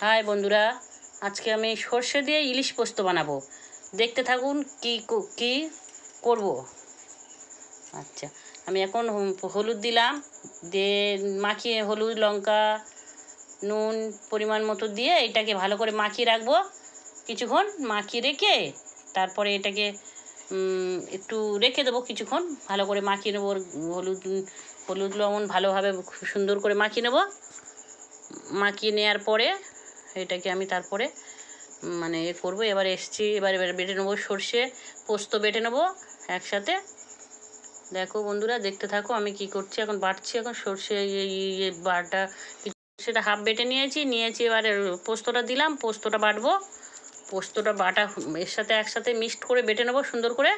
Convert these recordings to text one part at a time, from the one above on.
High বন্ধুরা, আজকে আমি সর্ষে দিয়ে ইলিশ পোস্ত বানাবো। দেখতে থাকুন কি কো- করব। আচ্ছা আমি এখন হলুদ দিলাম, দিয়ে মাখিয়ে হলুদ, লঙ্কা, নুন পরিমাণ মতো দিয়ে এটাকে ভালো করে মাখিয়ে রাখব। কিছুক্ষণ মাখিয়ে রেখে তারপরে এটাকে একটু রেখে দেবো কিছুক্ষণ। ভালো করে মাখিয়ে নেব হলুদ হলুদ, লবণ ভালোভাবে সুন্দর করে মাখিয়ে নেব। মাখিয়ে নেওয়ার পরে এটাকে আমি তারপরে মানে এ করব। এবার এসছি, এবার এবার বেটে নেব সর্ষে, পোস্ত বেটে নেব একসাথে। দেখো বন্ধুরা, দেখতে থাকো আমি কি করছি। এখন বাটছি, এখন সর্ষে ইয়ে- বাটা সেটা হাফ বেটে নিয়েছি। নিয়েছি এবারে পোস্তটা দিলাম, পোস্তটা বাটবো। পোস্তটা বাটা এর সাথে একসাথে মিক্সড করে বেটে নেব সুন্দর করে।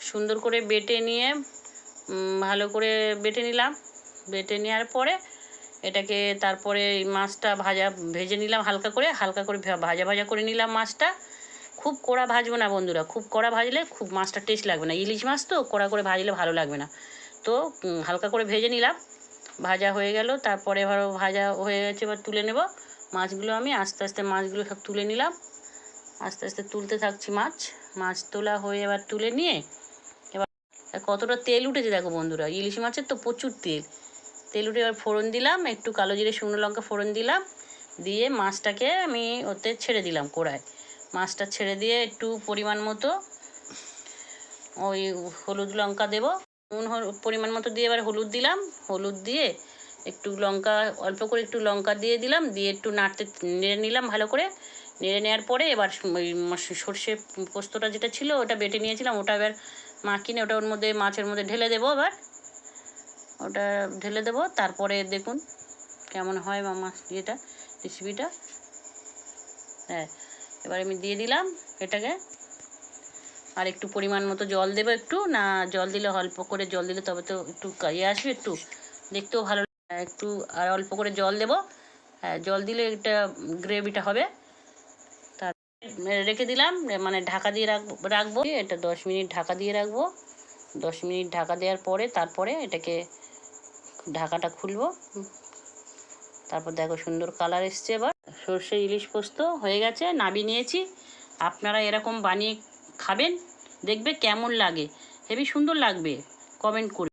সুন্দর করে বেটে নিয়ে ভালো করে বেটে নিলাম। বেটে নেওয়ার পরে এটাকে তারপরে মাছটা ভাজা, ভেজে নিলাম হালকা করে হালকা করে ভাজা ভাজা করে নিলাম মাছটা। খুব কড়া ভাজবো না বন্ধুরা, খুব কড়া ভাজলে খুব মাছটা টেস্ট লাগবে না। ইলিশ মাছ তো কড়া করে ভাজলে ভালো লাগবে না। তো হালকা করে ভেজে নিলাম, ভাজা হয়ে গেল। তারপরে এবার ভাজা হয়ে গেছে, এবার তুলে নেব। মাছগুলো আমি আস্তে আস্তে, মাছগুলো সব তুলে নিলাম। আস্তে আস্তে তুলতে থাকছি মাছ। মাছ তোলা হয়ে এবার তুলে নিয়ে, এবার কতটা তেল উঠেছে দেখো বন্ধুরা। ইলিশ মাছের তো প্রচুর তেল। তেল উঠে এবার ফোড়ন দিলাম, একটু কালো জিরে, শুকনো লঙ্কা ফোড়ন দিলাম, দিয়ে মাছটাকে আমি ওতে ছেড়ে দিলাম কড়ায়। মাছটা ছেড়ে দিয়ে একটু পরিমাণ মতো ওই হলুদ লঙ্কা দেবো। নুন পরিমাণ মতো দিয়ে এবার হলুদ দিলাম। হলুদ দিয়ে একটু লঙ্কা, অল্প করে একটু লঙ্কা দিয়ে দিলাম, দিয়ে একটু নাড়তে, নেড়ে নিলাম ভালো করে। নেড়ে নেওয়ার পরে এবার ওই সর্ষে পোস্তটা যেটা ছিল ওটা বেটে নিয়েছিলাম, ওটা এবার মাখিয়ে, ওটা ওর মধ্যে মাছের মধ্যে ঢেলে দেবো এবার। ওটা ঢেলে দেবো, তারপরে দেখুন কেমন হয় মামা ইয়েটা রেসিপিটা হ্যাঁ এবার আমি দিয়ে দিলাম এটাকে। আর একটু পরিমাণ মতো জল দেবো একটু, না জল দিলে অল্প করে জল দিলে তবে তো একটু ইয়ে আসবে একটু, দেখতেও ভালো একটু আর অল্প করে জল দেবো। হ্যাঁ জল দিলে এটা গ্রেভিটা হবে। তার রেখে দিলাম মানে ঢাকা দিয়ে রাখব রাখব। এটা দশ মিনিট ঢাকা দিয়ে রাখব। দশ মিনিট ঢাকা দেওয়ার পরে, তারপরে এটাকে ঢাকাটা খুলবো। তারপর দেখো সুন্দর কালার এসছে এবার। সর্ষে ইলিশ পোস্ত হয়ে গেছে নাবি নিয়েছি। আপনারা এরকম বানিয়ে খাবেন, দেখবে কেমন লাগে। হেবি সুন্দর লাগবে, কমেন্ট করে।